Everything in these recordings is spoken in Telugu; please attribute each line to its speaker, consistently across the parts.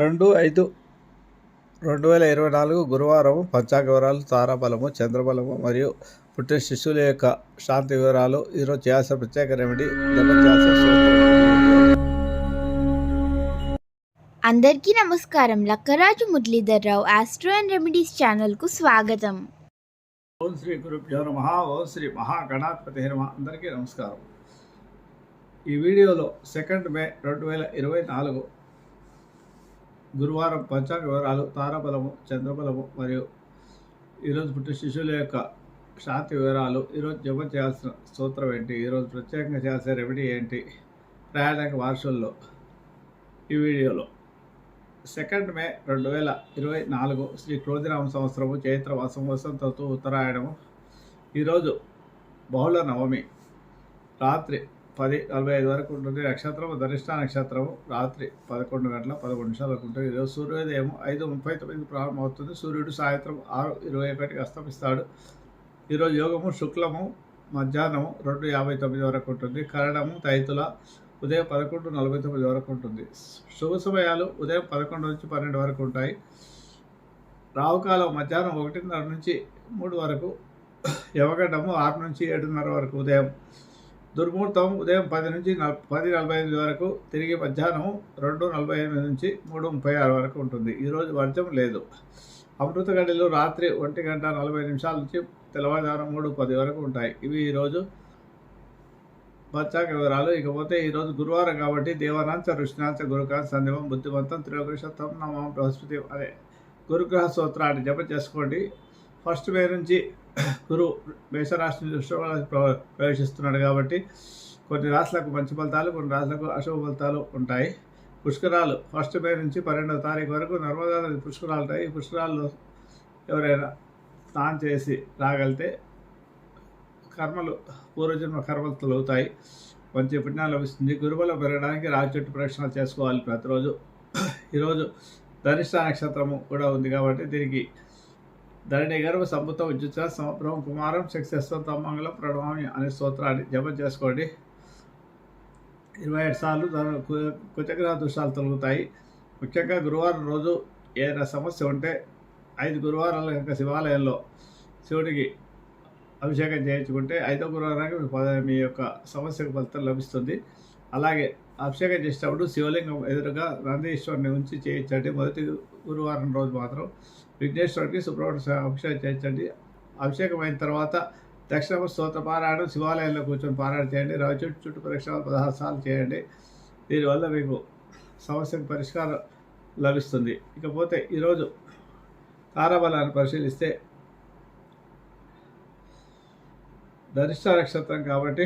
Speaker 1: రెండు ఐదు రెండు వేల ఇరవై నాలుగు గురువారం పంచాంగ వివరాలు తారాబలము చంద్రబలము మరియు పుట్టిన శిశువుల యొక్క శాంతి వివరాలు. ఈరోజు చేయాల్సిన ప్రత్యేక రెమెడీ.
Speaker 2: అందరికీ నమస్కారం. Lakkaraju Muralidhar Rao astro and remedies ఛానల్కు స్వాగతం.
Speaker 1: ఓం శ్రీ గురుభ్యో నమ. ఓం శ్రీ మహాగణాధిపతి నమ. అందరికీ నమస్కారం. ఈ వీడియోలో సెకండ్ మే రెండు వేల ఇరవై నాలుగు గురువారం పంచాంగ వివరాలు తారబలము చంద్రబలము మరియు ఈరోజు పుట్టిన శిశువుల యొక్క శాంతి వివరాలు. ఈరోజు జమ చేయాల్సిన సూత్రం ఏంటి? ఈరోజు ప్రత్యేకంగా చేయాల్సిన రెమెడీ ఏంటి? ప్రయాణిక వార్షల్లో ఈ వీడియోలో. సెకండ్ మే రెండు వేల ఇరవై నాలుగు శ్రీ క్రోధిరామ సంవత్సరము చైత్ర మాసం వసంత ఉత్తరాయణము. ఈరోజు బహుళ నవమి. రాత్రి పది నలభై ఐదు వరకు ఉంటుంది. నక్షత్రము ధనిష్ట నక్షత్రము రాత్రి పదకొండు గంటల పదకొండు నిమిషాలకు ఉంటుంది. ఈరోజు సూర్యోదయం ఐదు ముప్పై తొమ్మిది ప్రారంభమవుతుంది. సూర్యుడు సాయంత్రం ఆరు ఇరవై ఒకటికి అస్తమిస్తాడు. ఈరోజు యోగము శుక్లము మధ్యాహ్నము రెండు యాభై తొమ్మిది వరకు ఉంటుంది. కరణము తైతుల ఉదయం పదకొండు నలభై తొమ్మిది వరకు ఉంటుంది. శుభ సమయాలు ఉదయం పదకొండు నుంచి పన్నెండు వరకు ఉంటాయి. రావుకాలం మధ్యాహ్నం ఒకటిన్నర నుంచి మూడు వరకు యవగడ్డము ఆరు నుంచి ఏడున్నర వరకు ఉదయం దుర్ముహూర్తం ఉదయం పది నుంచి నల్ పది నలభై ఎనిమిది వరకు తిరిగి మధ్యాహ్నం రెండు నలభై ఎనిమిది నుంచి మూడు ముప్పై ఆరు వరకు ఉంటుంది. ఈరోజు వర్జం లేదు. అమృత రాత్రి ఒంటి గంట నలభై నిమిషాల నుంచి తెల్లవారుజామున మూడు పది వరకు ఉంటాయి. ఇవి ఈరోజు బచ్చాక వివరాలు. ఇకపోతే ఈరోజు గురువారం కాబట్టి దేవనాంచ ఋషినాంచ గురుకాంత సందేవం బుద్ధిమంతం త్రియోగశతం నమం బృహస్పతి అదే గురుగ్రహ స్తోత్రాన్ని జప చేసుకోండి. ఫస్ట్ మే నుంచి గురు మేషరాశి నుంచి వృషభరాశి ప్రవేశిస్తున్నాడు కాబట్టి కొన్ని రాశులకు మంచి ఫలితాలు కొన్ని రాశులకు అశుభ ఫలితాలు ఉంటాయి. పుష్కరాలు ఫస్ట్ మే నుంచి పన్నెండవ తారీఖు వరకు నర్మదా నది పుష్కరాలు ఉంటాయి. ఈ పుష్కరాల్లో ఎవరైనా స్నానం చేసి రాగలితే కర్మలు పూర్వజన్మ కర్మలు తొలగుతాయి. మంచి పుణ్యాలు లభిస్తుంది. గురుబలం పెరగడానికి రాజు చెట్టు ప్రదక్షిణాలు చేసుకోవాలి ప్రతిరోజు. ఈరోజు ధనిష్ట నక్షత్రము కూడా ఉంది కాబట్టి దీనికి ధరణి గర్భ సంపుతం విద్యుత్ సమప్రభం కుమారం శక్తిస్వంత మంగళం ప్రణవామి అనే స్తోత్రాన్ని జపం చేసుకోండి. ఇరవై ఏడు సార్లు దాని కు- కుచగ్రహ దోషాలు తొలగుతాయి. ముఖ్యంగా గురువారం రోజు ఏదైనా సమస్య ఉంటే ఐదు గురువారాల యొక్క శివాలయంలో శివుడికి అభిషేకం చేయించుకుంటే ఐదో గురువారానికి మీ యొక్క సమస్యకు ఫలితం లభిస్తుంది. అలాగే అభిషేకం చేసేటప్పుడు శివలింగం ఎదురుగా నందీశ్వరుని ఉంచి చేయించండి. మొదటి గురువారం రోజు మాత్రం విఘ్నేశ్వరుడికి సుబ్రహ్మణ్య అభిషేకం చేయించండి. అభిషేకం అయిన తర్వాత దక్షిణ స్తోత్ర పారాయణం శివాలయంలో కూర్చొని పారాయణ చేయండి. రవి చుట్టూ చుట్టూ ప్రదక్షిణాలు పదహారు సార్లు చేయండి. దీనివల్ల మీకు సమస్యకు పరిష్కారం లభిస్తుంది. ఇకపోతే ఈరోజు తారాబలాన్ని పరిశీలిస్తే ధనిష్ట నక్షత్రం కాబట్టి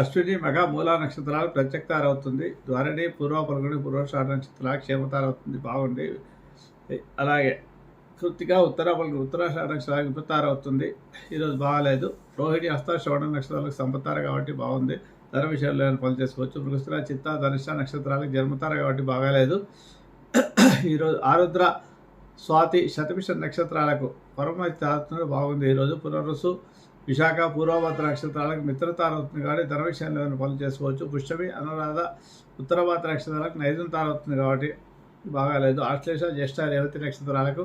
Speaker 1: అశ్విని మగ మూలా నక్షత్రాలు ప్రత్యక్తారవుతుంది ద్వారణి పూర్వ పలుగుని పూర్వషాఢ నక్షత్రాలు క్షేమతారవుతుంది బాగుంది. అలాగే కృతిక ఉత్తర పలుగు ఉత్తరాషాఢ నక్షత్రాలకు విపత్తారవుతుంది. ఈరోజు బాగాలేదు. రోహిణి హస్త శ్రవణ నక్షత్రాలకు సంపత్తారు కాబట్టి బాగుంది. ధర విషయంలో ఏమైనా పని చేసుకోవచ్చు. మృగస్థిర చిత్త ధనుష నక్షత్రాలకు జన్మతార కాబట్టి బాగాలేదు. ఈరోజు ఆరుద్ర స్వాతి శతమిష నక్షత్రాలకు పరమ బాగుంది. ఈరోజు పునరుసు విశాఖ పూర్వభద్ర నక్షత్రాలకు మిత్రతారవుతుంది కాబట్టి ధన ఏమైనా పనులు చేసుకోవచ్చు. పుష్పమి అనురాధ ఉత్తరభద్ర నక్షత్రాలకు నైజం తారవుతుంది కాబట్టి బాగాలేదు ఆశ్లేష జ్యేష్ఠ రేవతి నక్షత్రాలకు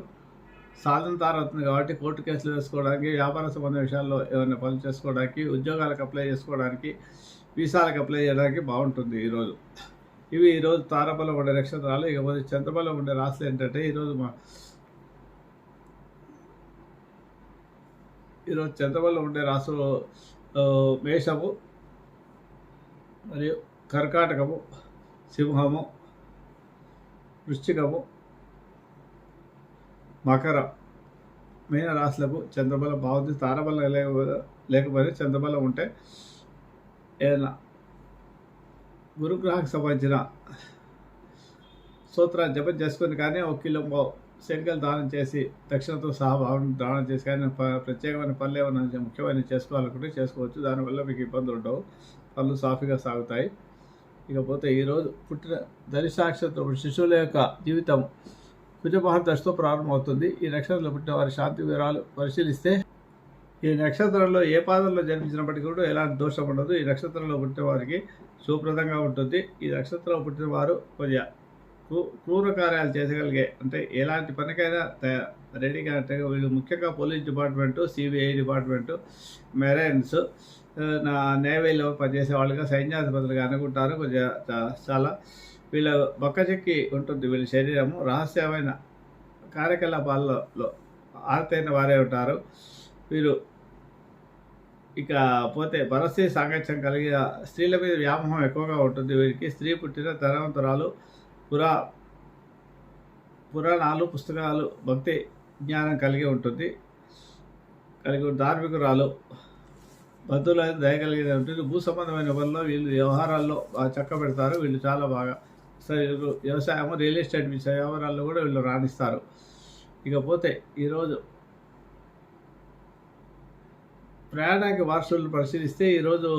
Speaker 1: సాధన తారవుతుంది కాబట్టి కోర్టు కేసులు వేసుకోవడానికి వ్యాపార సంబంధ విషయాల్లో ఏమైనా పనులు చేసుకోవడానికి ఉద్యోగాలకు అప్లై చేసుకోవడానికి వీసాలకు అప్లై చేయడానికి బాగుంటుంది ఈరోజు ఇవి ఈరోజు తారబలం ఉండే నక్షత్రాలు. ఇకపోతే చంద్రబలం ఉండే రాశులు ఏంటంటే ఈరోజు మా ఈరోజు చంద్రబలం ఉండే రాశులు మేషము మరియు కర్కాటకము సింహము వృశ్చికము మకర మీన రాశులకు చంద్రబలం బాగుంది స్థానబలం లేక లేకపోతే చంద్రబలం ఉంటే ఏదైనా గురుగ్రహానికి సంబంధించిన సూత్రాన్ని జపం చేసుకొని కానీ ఒక కిలో శనగలు దానం చేసి దక్షిణతో సహా భావన దానం చేసి కానీ ప- ప్రత్యేకమైన పనులు ఏమైనా ముఖ్యమైన చేసుకోవాలనుకుంటే చేసుకోవచ్చు. దానివల్ల మీకు ఇబ్బందులు ఉండవు. పనులు సాఫీగా సాగుతాయి. ఇకపోతే ఈరోజు పుట్టిన ధనిసాక్షత్రం శిశువుల యొక్క జీవితం కుజమహర్దశతో ప్రారంభమవుతుంది. ఈ నక్షత్రంలో పుట్టిన వారి శాంతి వివరాలు పరిశీలిస్తే ఈ నక్షత్రంలో ఏ పాదంలో జన్మించినప్పటికీ కూడా ఎలాంటి దోషం ఉండదు. ఈ నక్షత్రంలో పుట్టిన వారికి సుప్రదంగా ఉంటుంది. ఈ నక్షత్రంలో పుట్టిన వారు కొద్దిగా క్రూ- క్రూర కార్యాలు చేసగలిగే అంటే ఎలాంటి పనికైనా రెడీగా అంటే వీళ్ళు ముఖ్యంగా police department CBI department marines నా నేవీలో పనిచేసే వాళ్ళుగా సైన్యాధిపతులుగా అనుకుంటారు. కొంచెం చాలా వీళ్ళ బొక్కచెక్కి ఉంటుంది వీళ్ళ శరీరము. రహస్యమైన కార్యకలాపాల్లో ఆర్తైన ఆరితైన వారే ఉంటారు. వీరు ఇక పోతే పరస్త్రీ సాంగత్యం కలిగిన స్త్రీల మీద వ్యామోహం ఎక్కువగా ఉంటుంది. వీరికి స్త్రీ పుట్టిన ధనవంతురాలు పురా పురాణాలు పుస్తకాలు భక్తి జ్ఞానం కలిగి ఉంటుంది. కలిగి ధార్మికురాలు బంధువుల దయ కలిగి ఉంటుంది. భూ సంబంధమైన పనుల్లో వీళ్ళు వ్యవహారాల్లో బాగా చక్క పెడతారు. వీళ్ళు చాలా బాగా వ్యవసాయము వ్యవసాయం రియల్ ఎస్టేట్ వ్యవహారాల్లో కూడా వీళ్ళు రాణిస్తారు. ఇకపోతే ఈరోజు ప్రయాణానికి వారసులను పరిశీలిస్తే ఈరోజు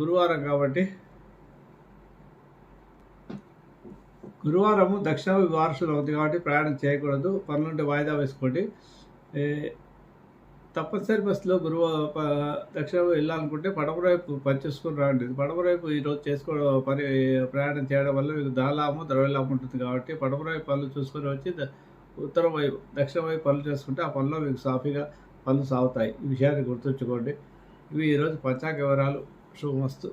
Speaker 1: గురువారం కాబట్టి గురువారము దక్షిణ వారసులు అవుతుంది కాబట్టి ప్రయాణం చేయకూడదు. పనులుంటే వాయిదా వేసుకోండి. తప్పనిసరి బస్సులో గురువ ప- దక్షిణ వెళ్ళాలనుకుంటే పడమ వైపు పని చేసుకుని రండి. పడమ వైపు ఈరోజు చేసుకోవడం పని ప్రయాణం చేయడం వల్ల మీకు దాలాము ద్రవ్యలాభం ఉంటుంది కాబట్టి పడమ వైపు పనులు చూసుకొని వచ్చి ఉత్తర వైపు దక్షిణ వైపు పనులు చేసుకుంటే ఆ పనిలో మీకు సాఫీగా పనులు సాగుతాయి. ఈ విషయాన్ని గుర్తుంచుకోండి. ఇవి ఈరోజు పంచాంగ వివరాలు. శుభమస్తు.